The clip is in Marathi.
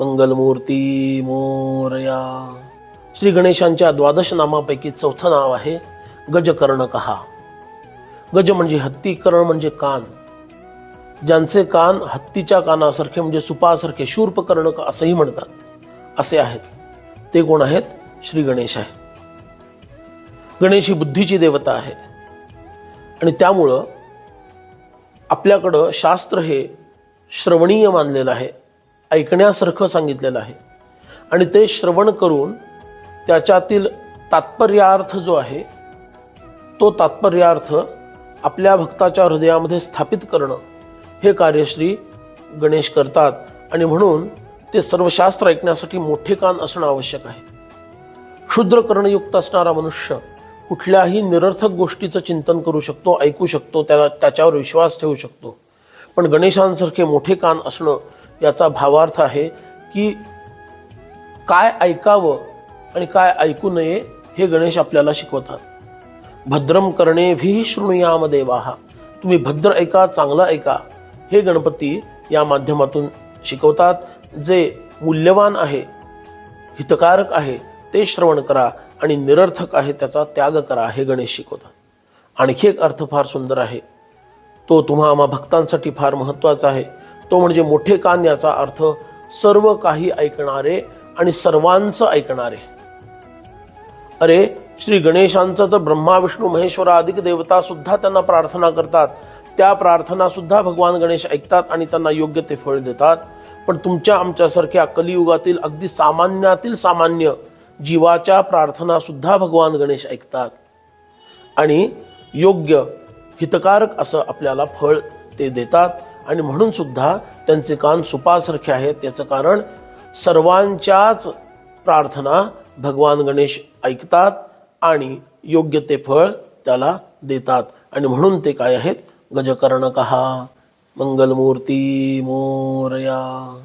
मंगलमूर्ती मोरया. श्री गणेशांच्या द्वादश नामापैकी चौथं नाव आहे गजकर्णकहा. गज म्हणजे हत्ती कर्ण म्हणजे कान. ज्यांचे कान हत्तीच्या कानासारखे म्हणजे सुपासारखे शूर्प कर्णक असंही म्हणतात. असे आहेत. ते कोण आहेत? श्री गणेश आहेत. गणेश ही बुद्धीची देवता आहे. आणि त्यामुळं आपल्याकडं शास्त्र हे श्रवणीय मानलेलं आहे. ऐकण्यासारखं सांगितलेलं आहे. आणि ते श्रवण करून त्याच्यातील तात्पर्यार्थ जो आहे तो तात्पर्यार्थ आपल्या भक्ताच्या हृदयामध्ये स्थापित करणं हे कार्य श्री गणेश करतात. आणि म्हणून ते सर्व शास्त्र ऐकण्यासाठी मोठे कान असणं आवश्यक आहे. क्षुद्रकर्णयुक्त असणारा मनुष्य कुठल्याही निरर्थक गोष्टीचं चिंतन करू शकतो ऐकू शकतो त्याला त्याच्यावर विश्वास ठेवू शकतो. पण गणेशांसारखे मोठे कान असणं याचा भावार्थ आहे की काय ऐकावं आणि काय ऐकू नये हे गणेश आपल्याला शिकवतात. भद्रम करणे भी शृणुयाम देवाहा तुम्ही भद्र ऐका चांगलं ऐका हे गणपती या माध्यमातून शिकवतात. जे मूल्यवान आहे हितकारक आहे ते श्रवण करा आणि निरर्थक आहे त्याचा त्याग करा हे गणेश शिकवतात. आणखी एक अर्थ फार सुंदर आहे. तो तुम्हा आम्हा भक्तांसाठी फार महत्त्वाचा आहे. तो म्हणजे मोठे कान याचा अर्थ सर्व काही ऐकणारे आणि सर्वांचं ऐकणारे. अरे श्री गणेशांचं तर ब्रह्मा विष्णू महेश्वर अधिक देवता सुद्धा त्यांना प्रार्थना करतात. त्या प्रार्थना सुद्धा भगवान गणेश ऐकतात आणि त्यांना योग्य ते फळ देतात. पण तुमच्या आमच्यासारख्या कलियुगातील अगदी सामान्यातील सामान्य जीवाच्या प्रार्थना सुद्धा भगवान गणेश ऐकतात. आणि योग्य हितकारक असं आपल्याला फळ ते देतात. आणि म्हणून सुद्धा त्यांचे कान सुपासारखे आहेत. याचं कारण सर्वांच्याच प्रार्थना भगवान गणेश ऐकतात आणि योग्य ते फळ त्याला देतात. आणि म्हणून ते काय आहेत? गजकर्णकहा मंगलमूर्ती मोरया.